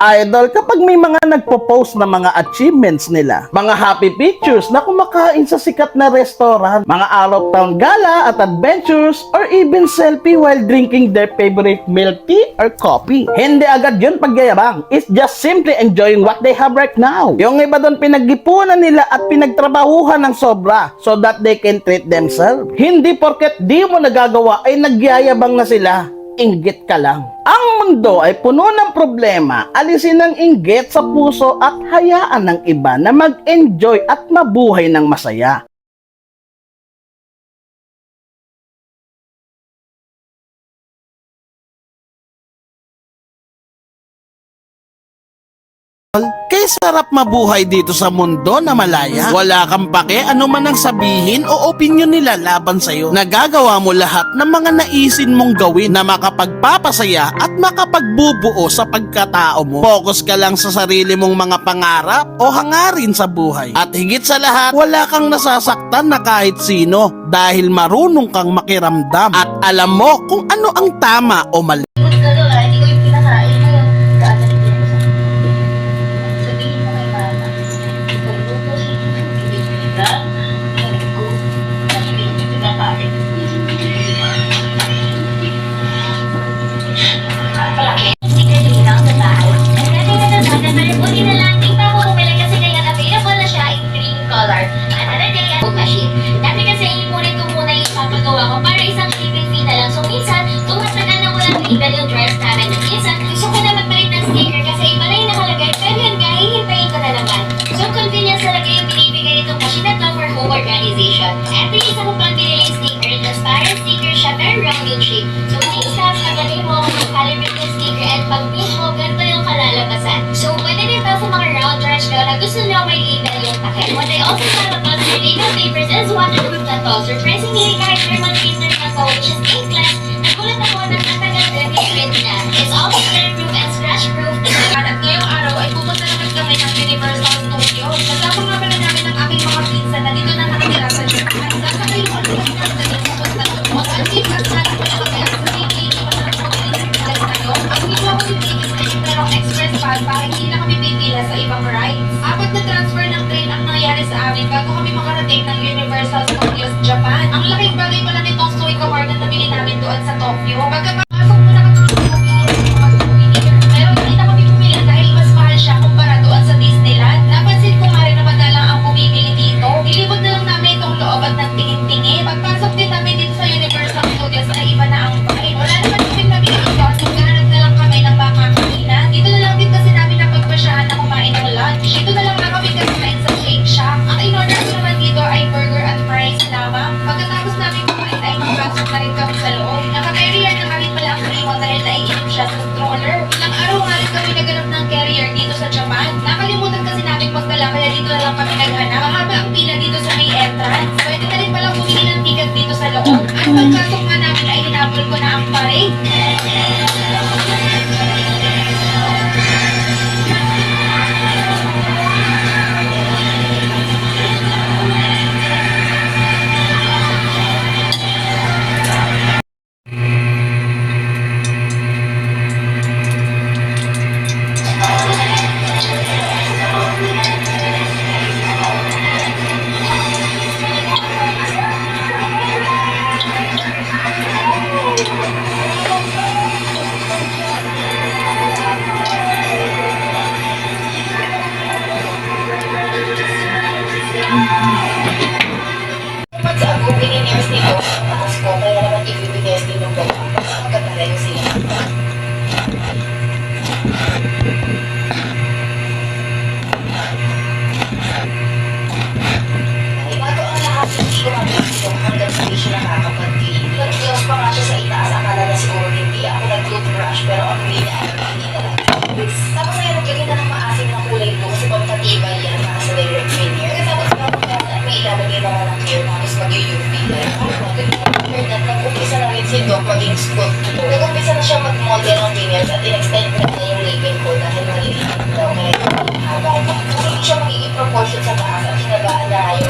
idol kapag may mga nagpo-post na mga achievements nila. Mga happy pictures na kumakain sa sikat na restaurant, mga out-of-town gala at adventures, or even selfie while drinking their favorite milk tea or coffee. Hindi agad yun pagyayabang. It's just simply enjoying what they have right now. Yung iba doon pinag-ipunan nila at pinagtrabahuhan ng sobra so that they can treat themselves. Hindi porket di mo nagagawa ay nagyayabang na sila inggit ka lang. Ang mundo ay puno ng problema. Alisin ang inggit sa puso at hayaan ng iba na mag-enjoy at mabuhay ng masaya. Kay sarap mabuhay dito sa mundo na malaya. Wala kang pake ano man ang sabihin o opinion nila laban sa'yo. Nagagawa mo lahat ng mga naisin mong gawin na makapagpapasaya at makapagbubuo sa pagkatao mo. Focus ka lang sa sarili mong mga pangarap o hangarin sa buhay. At higit sa lahat, wala kang nasasaktan na kahit sino dahil marunong kang makiramdam at alam mo kung ano ang tama o mali. Machine. Dati kasi ipunin ko muna yung papagawa ko para isang shipping fee na lang. So minsan, tumatagal na walang legal yung dress namin. At minsan, gusto ko na magpalit ng sticker kasi iba na yung nakalagay. Pero yun nga, hihintayin ko na naman. So convenience talaga yung binibigay nitong machine na to for home organization. Ito yung isa ko pang binili yung sticker. Transparent sticker siya, pero round yung shape. So time, magaling mo, calibrate yung sticker at pag mo, ganito yung kalalabasan. So pwede din sa mga round trash ko na gusto nyo may legal yung takip. What I also found about the legal papers is waterproof na to. Surprisingly, kahit thermal printer na to, which is inkless, bago kami makarating ng Universal Studios Nag-gloves pa nga siya sa itaas. Akala na siguro hindi ako nag-toothbrush. Pero ang hindi na, hindi na ng maasim na kulay blue kasi pagkatibay yan para sa direct veneer. Tapos bago ka, may ilalagay naman ang clear. Tapos mag-UV. Nag-umpisa na rin si Doc maging school. Nag-umpisa na siya mag-model ng veneers at in-extend na niya yung label ko dahil maliliit daw. Kaya haba. Kasi siya magiging proportion sa taas at hinagaan na yung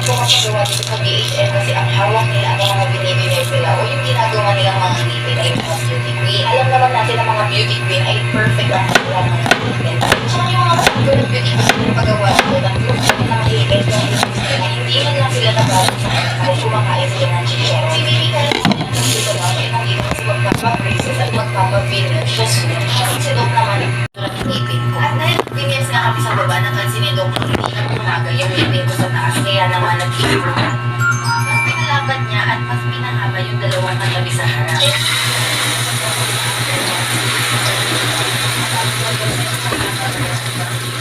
sa BHM kasi ang hawak nila ang mga binibigay sila o yung ginagawa nilang mga ngipin ay mga beauty queen. Alam naman natin ang mga beauty queen ay perfect ang kanilang mga ngipin. Tsaka yung mga good beauty queen yung pagawa nila ng group ng mga ngipin ng industry na hindi man lang sila nabalit sa kumakain sila ng chichero. Si Bibi kaya dito at mas pinahaba yung dalawang katabi sa harap.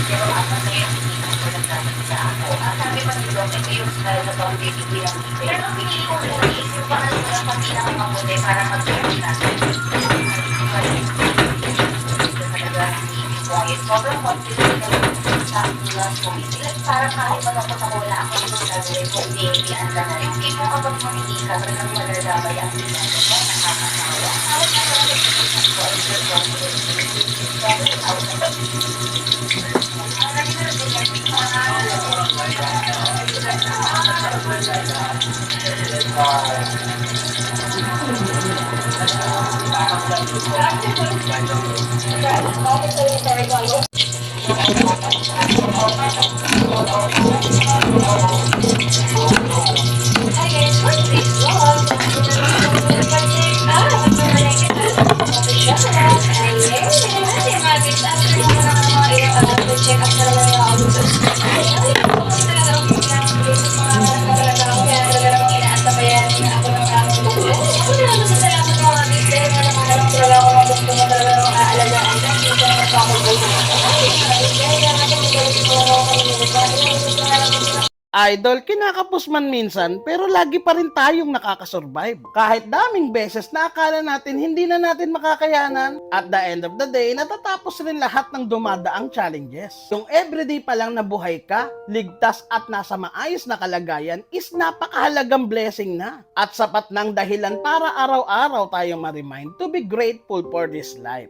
Pero apat na yung hindi ko nagkatabi sa ako. At sabi pa ni Doc, ito yung style na pang bibigyan ng ngipin. Pero ang pinili ko muna is yung pangalan pang pinakamabuti para mag-gawin natin. Sobrang confident na sa last moment. Parang kahit malungkot ako, wala ako ito gagawin kung hindi hindi na. Yung ang ginagawa, nakakatawa. Araw, mag-check Idol, kinakapos man minsan, pero lagi pa rin tayong nakakasurvive. Kahit daming beses na akala natin hindi na natin makakayanan, at the end of the day, natatapos rin lahat ng dumadaang challenges. Yung everyday pa lang na buhay ka, ligtas at nasa maayos na kalagayan is napakahalagang blessing na. At sapat ng dahilan para araw-araw tayong ma-remind to be grateful for this life.